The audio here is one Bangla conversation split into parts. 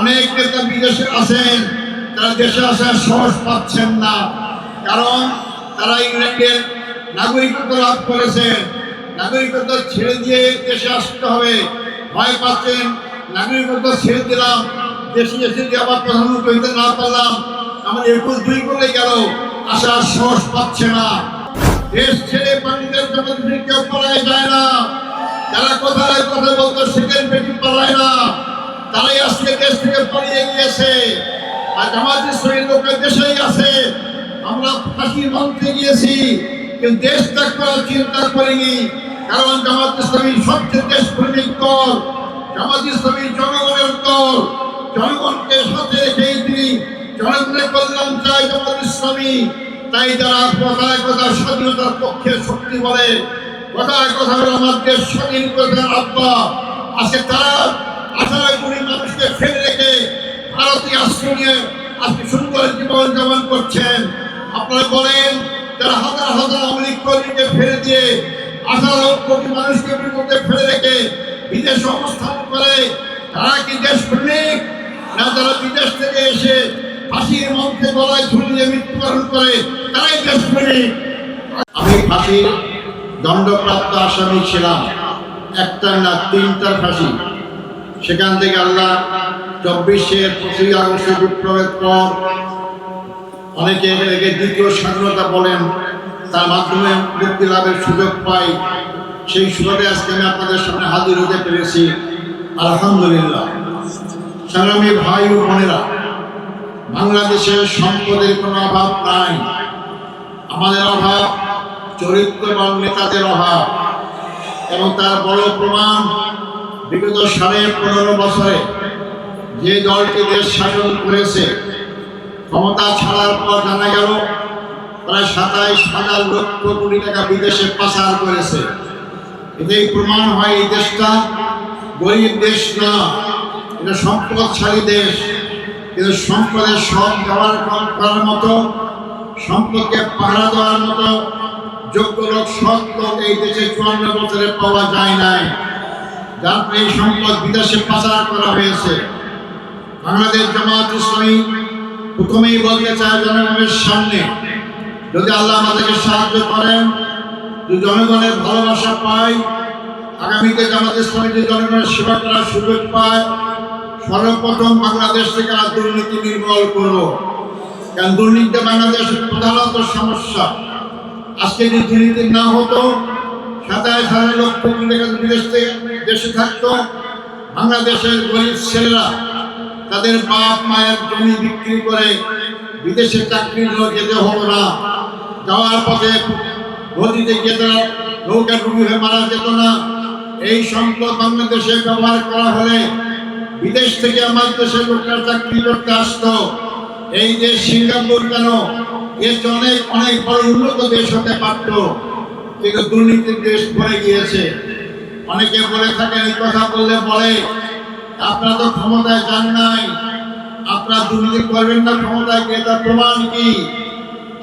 অনেক নেতা বিদেশে আছেন, তারা দেশে আসার সাহস পাচ্ছেন না। কারণ তারা ইংল্যান্ডের নাগরিকত্ব লাভ করেছেন নাগরিকত্ব ছেড়ে দিয়ে দেশে আসতে হবে। ভয় পাচ্ছেন, নাগরিকত্ব ছেড়ে দিলাম, দেশে এসে দিয়ে আবার প্রধানমন্ত্রী হইতে না পারলাম, আমার একুশ দুই করে গেল, আসার সাহস পাচ্ছে না। দেশ ছেড়ে জগৎ কেউ পালায় যায় না। যারা কোথায় কথা বলতো আর আমরা কিন্তু দেশ কারণ জামাত ইসলামী সবচেয়ে দেশ দল। জামাত ইসলামী জনগণের দল। জনগণকে সাথে রেখেই তিনি জনগণের কল্যাণ চায় জামাত ইসলামী। তাই যারা কথায় কথা স্বাধীনতার পক্ষে শক্তি বলে, কথায় কথা বলে আমাদের স্বাধীন করেছেন আব্বা। আজকে তারা আঠারো কোটি মানুষকে ফেলে রেখে ভারতীয় আশ্রয় নিয়ে আজকে সুন্দর জীবন যাপন করছেন। আপনারা বলেন, যারা হাজার হাজার আমেরিক কর্মীকে ফেলে দিয়ে আঠারো কোটি মানুষকে বিপদে ফেলে রেখে বিদেশে অবস্থান করে, তারা কি দেশ প্রেমিক? না যারা বিদেশ থেকে এসে ফাঁসির মঞ্চে গলায় ঝুলিয়ে মৃত্যুবরণ করে, তারাই দেশ প্রেমিক। আমি ফাঁসির দণ্ডপ্রাপ্ত আসামি ছিলাম। একটা না তিনটার ফাঁসি। সেখান থেকে আল্লাহ চব্বিশের পঁচিশ আগস্টের বিপ্লবের পর অনেকে একে দ্বিতীয় স্বাধীনতা বলেন, তার মাধ্যমে মুক্তি লাভের সুযোগ পাই। সেই সুযোগে আজকে আমি আপনাদের সামনে হাজির হতে পেরেছি। আলহামদুলিল্লাহ। সংগ্রামী ভাই ও বোনেরা, বাংলাদেশের সম্পদের কোনো অভাব নাই। আমাদের অভাব চরিত্রবান নেতাদের অভাব এবং তার বড় প্রমাণ বিগত সাড়ে পনেরো বছরে যে দলটি দেশ শাসন করেছে, ক্ষমতা ছাড়ার পর জানা গেল, প্রায় সাতাইশ হাজার লক্ষ কোটি টাকা বিদেশে পাচার করেছে। এতেই প্রমাণ হয় এই দেশটা গরিব দেশ না, এটা সম্পদশালী দেশ। কিন্তু সম্পদের সব দেওয়ার করার মতো, সম্পদকে পাহারা দেওয়ার মতো যোগ্য লোক সৎ লোক এই দেশে চুয়ান্ন বছরে পাওয়া যায় নাই। যার এই সম্পদ বিদেশে পাচার করা হয়েছে। বাংলাদেশ জামাত ইসলামী প্রথমেই বলতে চায় জনগণের সামনে, যদি আল্লাহ আমাদেরকে সাহায্য করেন, যদি জনগণের ভালোবাসা পাই আগামীতে জামাত ইসলামী যদি জনগণের সেবা করার সুযোগ পায়, সর্বপ্রথম বাংলাদেশ থেকে আর দুর্নীতি নির্মূল করব। কারণ দুর্নীতি বাংলাদেশের প্রধানত সমস্যা। আজকে যদি দুর্নীতি না হতো সাতাইশ হাজার লক্ষ বিদেশ থেকে দেশে থাকতো। বাংলাদেশের গরিব ছেলেরা তাদের বাপ মায়ের জমি বিক্রি করে বিদেশে চাকরির জন্য যেতে হতো না। যাওয়ার পথে নদীতে গিয়ে তারা নৌকা ডুবি হয়ে মারা যেত না। এই সম্পদ বাংলাদেশে ব্যবহার করা হলে বিদেশ থেকে আমার দেশের লোকরা চাকরি করতে আসতো। এই দেশ সিঙ্গাপুর কেন? এর অনেক অনেক বড় উন্নত দেশ হতে পারত। কিন্তু দুর্নীতির দেশ ভরে গিয়েছে। অনেকে বলে থাকেন, এই কথা বললে বলে আপনারা তো ক্ষমতায় যান নাই। আপনারা দুর্নীতি করবেন না, ক্ষমতায় গিয়ে তার প্রমাণ কি?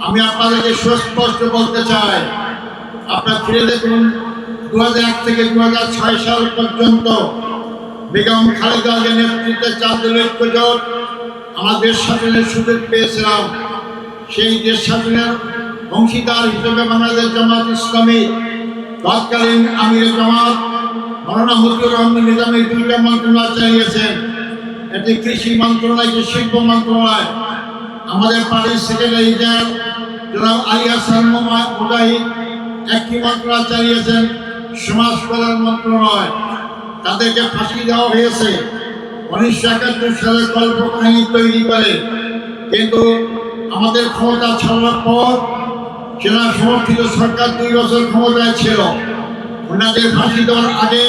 আমি আপনাদেরকে সুস্পষ্ট বলতে চাই, আপনার ফিরে দেখুন দু থেকে দু হাজার ছয় সাল পর্যন্ত বেগম খালেদা জিয়ার নেতৃত্বে চাঁদের ঐক্য জোট আমাদের শাসনের সুযোগ পেয়েছিলাম। সেই দেশ শাসনের অংশীদার হিসেবে বাংলাদেশ জামাত ইসলামী তৎকালীন আমির জামাত মৌলানা মতিউর রহমান নিজামী দুইটা মন্ত্রণালয় চালিয়েছেন। একটি কৃষি মন্ত্রণালয় একটি শিল্প মন্ত্রণালয়। আমাদের পার্টির সেক্রেটারি জনাব আলী হাসান মুজাহিদ একটি মন্ত্রণালয় চালিয়েছেন, সমাজ কল্যাণ মন্ত্রণালয়। তাদেরকে ফাঁসি দেওয়া হয়েছে। উনিশশো একাত্তর সালে কল্পকাহিনী তৈরি করে। কিন্তু আমাদের ক্ষমতা ছাড়ার পর সেনা সমর্থিত সরকার দুই বছর ক্ষমতায় ছিল। ওনাদের ফাঁসি দেওয়ার আগে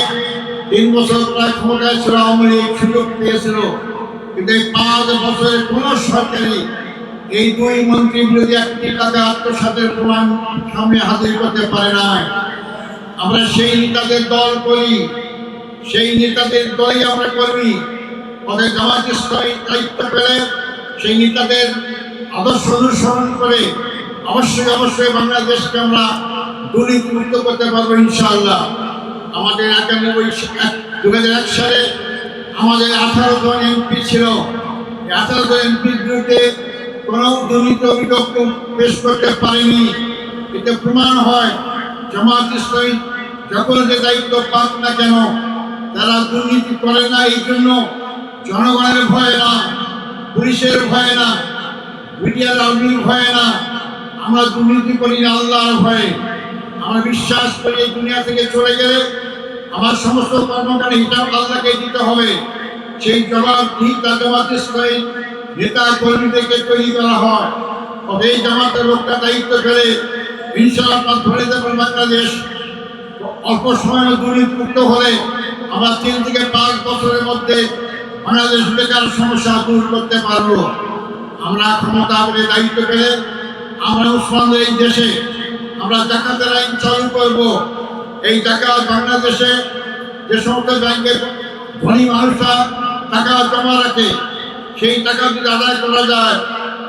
তিন বছর প্রায় ক্ষমতায় ছিল, আওয়ামী লীগ সুযোগ পেয়েছিল। কিন্তু এই পাঁচ বছরের কোন সরকারি এই দুই মন্ত্রী বিরোধী একটি টাকা আত্মসাতের প্রমাণ সামনে হাজির করতে পারে নাই। আমরা সেই নেতাদের দল করি, সেই নেতাদের দলই আমরা কর্মী ওদের জামাত ইসলামী দায়িত্ব পেলে সেই নেতাদের আদর্শ অনুসরণ করে অবশ্যই অবশ্যই বাংলাদেশকে আমরা দুর্নীতি মুক্ত করতে পারব ইনশাআল্লাহ। আমাদের একানব্বই দু হাজার এক সালে আমাদের আঠারো জন এমপি ছিল। আঠারো জন এমপির বিরুদ্ধে কোনো দুর্নীতি অভিযোগ পেশ করতে পারেনি। এতে প্রমাণ হয়, জামাত ইসলামী যখন যে দায়িত্ব পাক না কেন, তারা দুর্নীতি করে না, এই জন্য জনগণের ভয় না, পুলিশের ভয় না, মিডিয়ার আর্মির ভয়ে না। আমরা দুর্নীতি করি না আল্লাহর ভয়ে। আমরা বিশ্বাস করি এই দুনিয়া থেকে চলে গেলে আমার সমস্ত কর্মকারী হিসাব আল্লাহকে দিতে হবে। সেই জবাব জামাত ইসলামী নেতা কর্মীদেরকে তৈরি করা হয়। তবে এই জামাতের লোকটা দায়িত্ব ফেলে ইনশাআল্লাহ ধরে বাংলাদেশ। অল্প সময়ের দুর্নীতিমুক্ত হলে আমরা তিন থেকে পাঁচ বছরের মধ্যে বাংলাদেশ বেকার সমস্যা দূর করতে পারব। আমরা ক্ষমতা করে দায়িত্ব পেলে আমরা উসমানদের এই দেশে আমরা জাকাতের আইন চালু করব। এই টাকা বাংলাদেশে যে সমস্ত ব্যাংকের ধনী মানুষরা টাকা জমা রাখে, সেই টাকা যদি আদায় করা যায়,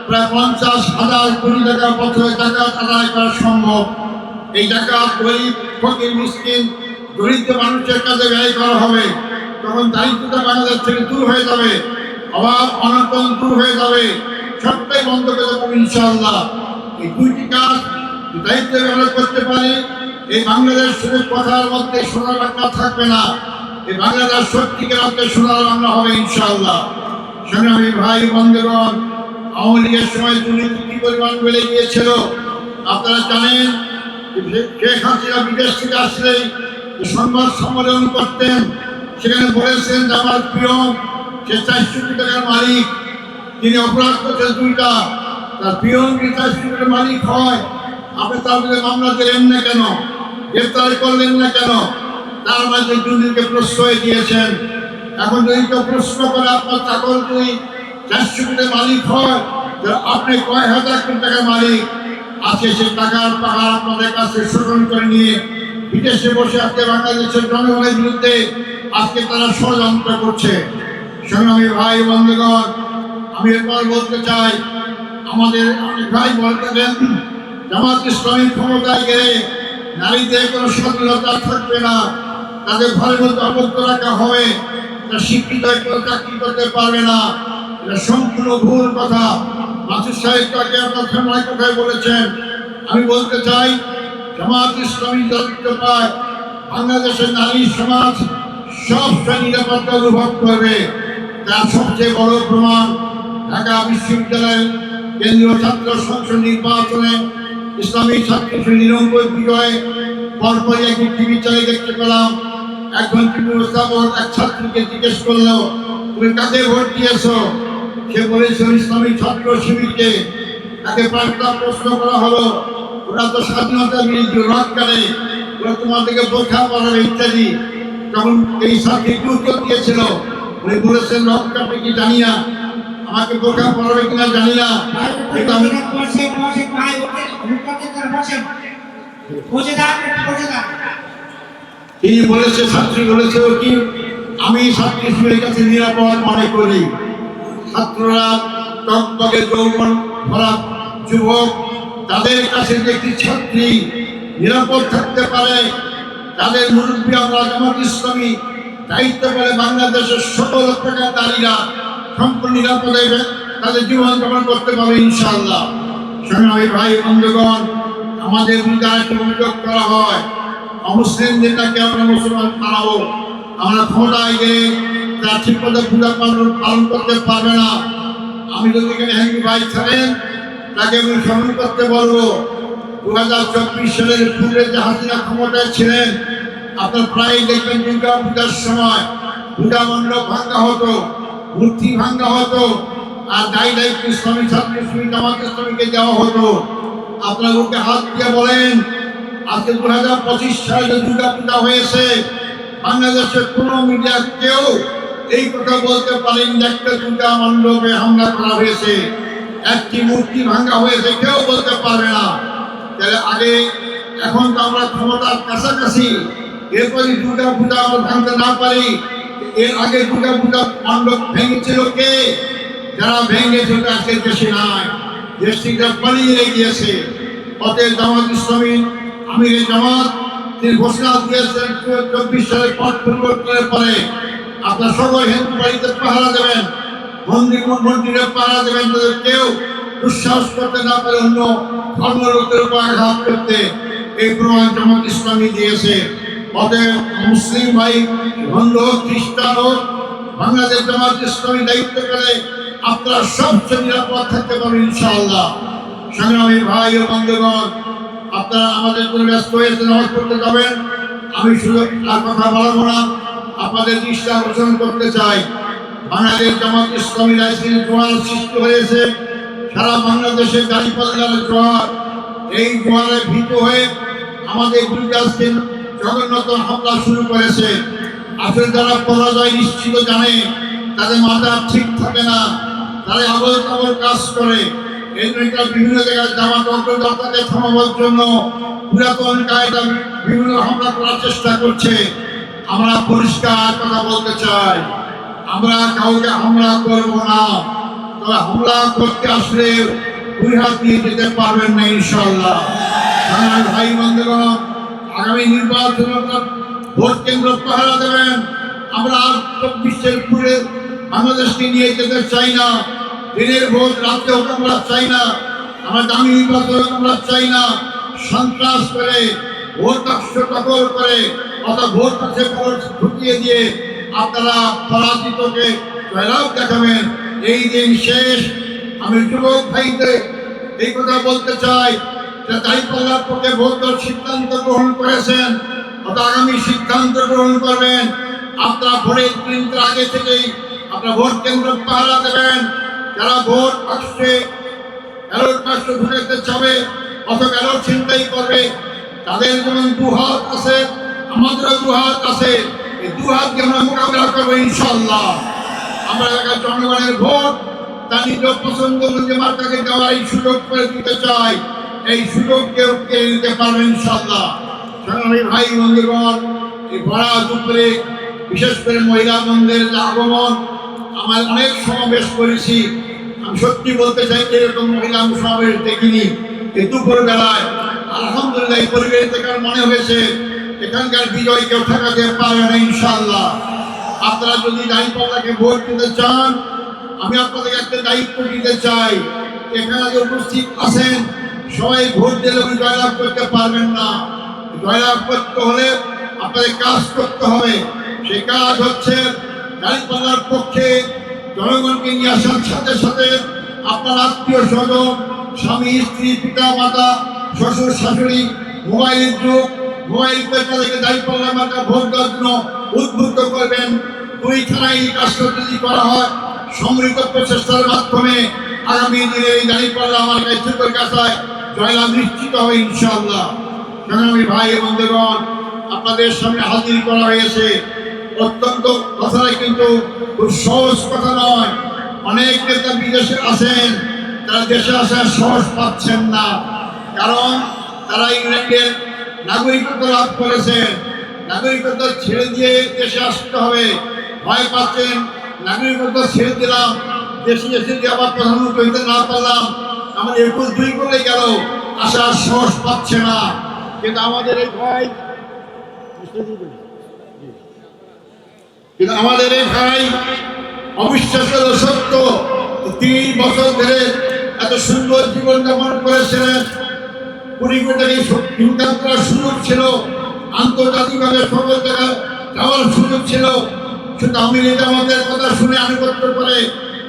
প্রায় পঞ্চাশ হাজার কোটি টাকা বছরে টাকা আদায় করা সম্ভব। এই টাকা গরিব, ফকির, মিসকিন, দরিদ্র মানুষের কাছে ব্যয় করা হবে। তখন দারিদ্রতা বাংলাদেশ থেকে দূর হয়ে যাবে অভাব অনটন দূর হয়ে যাবে। সবটাই বন্ধ করে দেবো ইনশাআল্লাহ। এই দুইটি কাজ দায়িত্ব আমরা করতে পারি। এই বাংলাদেশ শুধু কথার মধ্যে সোনার বাংলা থাকবে না, এই বাংলাদেশ সত্যিকার অর্থে সোনার বাংলা হবে ইনশাআল্লাহ। সংগ্রামী ভাই, বন্ধুগণ, আওয়ামী লীগের সময় দুর্নীতি কি পরিমাণ বেড়ে গিয়েছিল আপনারা জানেন শেখ হাসিনা বিদেশ থেকে আসলেই সংবাদ সম্মেলন করতেন, সেখানে বলেছেন যে আমার প্রিয় সে চারশো কোটি টাকার মালিক, তিনি অপরাধ করছেন দুইটা, তার কি চারশো কোটির মালিক হয় আপনি বিরুদ্ধে মামলা দিলেন না কেন? গ্রেপ্তার করলেন না কেন? তার মাঝে দুর্নীতিকে প্রশ্রয় দিয়েছেন। এখন যদি কেউ প্রশ্ন করে, আপনার চাকর যদি চারশো মালিক হয় আপনি কয় হাজার কোটি টাকা মালিক? আছে সে টাকার পাহাড় আপনাদের কাছে শোষণ করে নিয়ে বিদেশে বসে আজকে বাংলাদেশের জনগণের বিরুদ্ধে আজকে তারা ষড়যন্ত্র করছে। সংগ্রামী ভাই, বন্ধুগণ, আমি এরপর বলতে চাই, আমাদের অনেক ভাই বলতে জামাত ইসলামী ক্ষমতায় গেলে নারীদের কোনো স্বাধীনতা থাকবে না। তাদের ঘরের মধ্যে আবদ্ধ রাখা হবে। তা শিক্ষিত কেউ চাকরি করতে পারবে না। এটা সম্পূর্ণ ভুল কথা। মাসুদ সাহেব তাকে আপনার সময় কথায় বলেছেন। আমি বলতে চাই, জামাত ইসলামী দায়িত্ব পায়। বাংলাদেশের নারী সমাজ সব নিরাপত্তা অনুভব করবে। তার সবচেয়ে বড় প্রমাণ। ঢাকা বিশ্ববিদ্যালয়ের কেন্দ্রীয় ছাত্র সংসদ নির্বাচনে ইসলামী ছাত্র নিরঙ্কুশ বিজয়ে পরপরই একটি টিভি চ্যানেল দেখতে পেলাম। একজন টিভি স্থাপক এক ছাত্রীকে জিজ্ঞেস করল, তুমি কাকে ভোট দিয়েছ? সে বলেছে, ইসলামী ছাত্র শিবিরকে। তাকে পাঁচটা প্রশ্ন করা হলো, ওরা তো স্বাধীনতার বিরুদ্ধে রদ করে, ওরা তোমাদেরকে বোঝা পড়াবে ইত্যাদি। তখন এই সাথী উত্তর দিয়েছিল। উনি বলেছেন রদ কাটে কি জানি না। আমাকে বোঝা পড়াবে কিনা জানি না। কিন্তু আমি তিনি বলেছে, ছাত্রী বলেছে কি? আমি ছাত্রী শিবিরের কাছে নিরাপদ মনে করি। ছাত্ররা টকটকে যৌবন ভরা যুবক তাদের কাছে যে একটি ছাত্রী নিরাপদ থাকতে পারে, তাদের মুরব্বী আমরা জামাত ইসলামী দায়িত্ব পেলে বাংলাদেশের লক্ষ টাকা নারীরা সম্পূর্ণ নিরাপদে তাদের জীবন যাপন করতে পারবে ইনশাআল্লাহ। সংগ্রামী ভাই, বন্ধুগণ, আমাদের আরেকটি অভিযোগ করা হয়। অমুসলিমদের যেটাকে আমরা মুসলমান বানাবো আমরা ক্ষমতায় গেলে তারা ঠিক মতো পূজা পালন পালন করতে পারবে না। আমি যদি এখানে হ্যাঙ্গি ভাই থাকেন, তাকে আমি স্মরণ করতে বলব দু হাজার চব্বিশ সালের পূর্বে যে হাসিনা ক্ষমতায় ছিলেন, আপনার প্রায় দেখবেন দুর্গা পূজার সময়, পূজা মণ্ডপ ভাঙ্গা হতো। মূর্তি ভাঙ্গা হতো, আর দায়ী দায়িত্ব ইসলামী ছাত্র শ্রমিক জামাত ইসলামীকে দেওয়া হতো। আপনার ওকে হাত দিয়ে বলেন, আজকে দু হাজার পঁচিশ সালে যে দুর্গা পূজা হয়েছে, বাংলাদেশের কোনো মিডিয়া কেউ এই কথা বলতে পারেন যে একটা দুর্গা মণ্ডপে হামলা করা হয়েছে। একটি মূর্তি ভাঙ্গা হয়েছে, কেউ বলতে পারবে না। তাহলে আগে এখন তো আমরা ক্ষমতার কাছাকাছি এরপরে দুর্গা পূজা আমরা ভাঙতে না পারি। এর আগে দুর্গা পূজা মণ্ডপ ভেঙেছিল কে? যারা ভেঙেছিল আজকে দেশে নাই। দেশটিটা পালিয়ে গিয়েছে। অতএব জামাত ইসলামী, আমির জামাত, তিনি ঘোষণা দিয়েছেন চব্বিশ সালে পথ পরিবর্তনের পরে আপনার সকল হিন্দু বাড়িতে পাহারা দেবেন, মন্দির মন্দিরে পাহারা দেবেন, তাদের কেউ দুঃসাহস করতে না পারে অন্য ধর্মলোকের উপর আঘাত করতে। এই প্রমাণ জামাত ইসলামী দিয়েছে। অতএব মুসলিম ভাই হিন্দু হোক খ্রিস্টান হোক, বাংলাদেশ জামাত ইসলামী দায়িত্ব করে আপনারা সবচেয়ে নিরাপদ থাকতে পারবেন ইনশাআল্লাহ। সংগ্রামী ভাই ও বন্ধুগণ, আপনারা আমাদের জন্য ব্যস্ত হয়েছে নামাজ পড়তে যাবেন, আমি শুধু আর কথা বলব না, আপনাদের দৃষ্টি আকর্ষণ করতে চাই। বাংলাদেশ জামাত ইসলামী লাইসেন্স জোয়ার সৃষ্টি হয়েছে, সারা বাংলাদেশে দাঁড়িপাল্লার জোয়ার। এই জোয়ারে ভীত হয়ে আমাদের বিরুদ্ধে আজকে জগন্নাথ হামলা শুরু করেছে। আসলে যারা পরাজয় নিশ্চিত জানে, তাদের মাথা ঠিক থাকে না। তারা আবল তাবল কাজ করে। এই জন্য বিভিন্ন জায়গায় জামাত অগ্রদাতাকে থামাবার জন্য পুরাতন কায়দা বিভিন্ন হামলা করার চেষ্টা করছে। আমরা পরিষ্কার কথা বলতে চাই, আমরা কাউকে হামলা করব না। তবে হামলা করতে আসলে দুই হাত দিয়ে যেতে পারবেন না ইনশাল্লাহ ভাই বন্ধুগণ আগামী নির্বাচন ভোট কেন্দ্র পাহারা দেবেন। আমরা আর চব্বিশের পুরে বাংলাদেশকে নিয়ে যেতে চাই না। দিনের ভোট রাতে হোক আমরা চাই না। আমরা দামি নির্বাচন আমরা চাই না। সন্ত্রাস করে, ভোট বাক্স করে, অর্থাৎ ভোট বাক্সে ভোট ঢুকিয়ে দিয়ে আপনারা পরাজিতকে জয়লাভ দেখাবেন। এই দিন শেষ। আমি যুবক ভাইদের এই কথা বলতে চাই। যে দায়িত্বলার পক্ষে ভোট সিদ্ধান্ত গ্রহণ করেছেন আগামী সিদ্ধান্ত গ্রহণ করবেন। আপনারা ভোটের আগে থেকেই আপনারা ভোট কেন্দ্র পাহারা দেবেন। যারা ভোট বাক্সে ব্যালট বাক্স ঢুকাতে চাবে অথবা ব্যালট ছিনতাই করবে, তাদের যেমন দু হাত আছে, আমাদেরও দু হাত আছে। এই দু হাতকে আমরা মোকাবিলা করব ইনশাল্লাহ আমরা এলাকার জনগণের ভোট, তার নিজ পছন্দ অনুযায়ী মার্কাকে দেওয়ার সুযোগ করে দিতে চাই। এই সুযোগ কেউ কেড়ে নিতে পারবেন ইনশাল্লাহ সংগ্রামী ভাই বন্ধুগণ এই ভরা দুপুরে, বিশেষ করে মহিলা বন্ধের যে আগমন, আমার অনেক সমাবেশ করেছি। আমি সত্যি বলতে চাই, এরকম মহিলা সমাবেশ দেখিনি। এই দুপুর বেলায় আলহামদুলিল্লাহ, এই পরিবেশ থেকে মনে হয়েছে, এখানকার বিজয় কেউ ঠেকাতে পারবে না ইনশাল্লাহ আপনারা যদি দায়িত্বটাকে ভোট দিতে চান, আমি আপনাদের একটা দায়িত্ব দিতে চাই। এখানে যে উপস্থিত আছেন সবাই ভোট দিলে উনি জয়লাভ করতে পারবেন না। জয়লাভ করতে হলে আপনাদের কাজ করতে হবে। সেই কাজ হচ্ছে দাঁড়িপাল্লার পক্ষে জনগণকে নিয়ে আসার সাথে সাথে আপনার আত্মীয় স্বজন, স্বামী, স্ত্রী, পিতা, মাতা, শ্বশুর, শাশুড়ি, মোবাইলের যুগ, মোবাইল করে তাদেরকে দাঁড়িপাল্লা মাতা ভোট দেওয়ার জন্য উদ্বুদ্ধ করবেন। দুই থানায় এই কাজটা যদি করা হয় সমৃদ্ধ প্রচেষ্টার মাধ্যমে আগামী দিনে এই দাঁড়িপাল্লা আমার কাছে কাছায় জয়লাভ নিশ্চিত হবে ইনশাআল্লাহ। সংগ্রামী ভাই বন্ধুগণ, আপনাদের সামনে হাজির করা হয়েছে। অত্যন্ত কথাটা কিন্তু খুব সহজ কথা নয়। অনেক নেতা বিদেশে আছেন, তারা দেশে আসার সহজ পাচ্ছেন না। কারণ তারা ইংল্যান্ডের নাগরিকত্ব লাভ করেছেন। নাগরিকত্ব ছেড়ে দিয়ে দেশে আসতে হবে। ভয় পাচ্ছেন, নাগরিকত্ব ছেড়ে দিলাম, দেশে এসে যে আবার প্রধানমন্ত্রী হইতে না পারলাম। একুশ দুই বলে গেল আসার সাহস পাচ্ছে না। কিন্তু আমাদের এই ভাই কিন্তু আমাদের এই ভাই অবিশ্বাস্য সত্য। তিন বছর ধরে এত সুন্দর জীবন যাপন করেছিলেন। কুড়ি কোটি ইনকাম করার সুযোগ ছিল? আন্তর্জাতিকভাবে সকল জায়গায় যাওয়ার সুযোগ ছিল। শুধু আমি আমাদের কথা শুনে আনুগত্য করে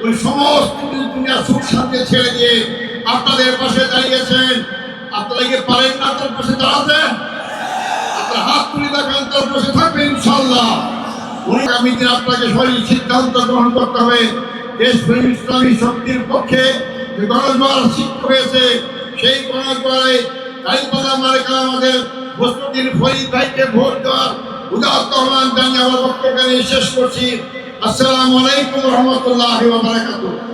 ওই সমস্ত দুনিয়া সুখ শান্তি ছেড়ে দিয়ে আপনাদের পাশে দাঁড়িয়েছেন। আপনারা পারেন না তার পাশে দাঁড়াতে? আপনার হাত তুলে দেখান তার পাশে থাকবেন ইনশাল্লাহ আগামী দিন আপনাকে সঠিক সিদ্ধান্ত গ্রহণ করতে হবে। দেশপ্রেম ইসলামী শক্তির পক্ষে যে গণজোয়ার সৃষ্টি হয়েছে, সেই গণজোয়ারে গাড়িপালা মার্কা আমাদের বস্তুদিন ফরিদ ভাইকে ভোট দেওয়ার উদাহরণ আহ্বান জানিয়ে আমার বক্তব্য শেষ করছি। আসসালামু আলাইকুম রহমতুল্লাহ বারাকাতুহ।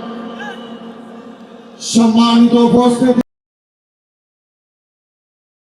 সম্মানিত উপস্থিতি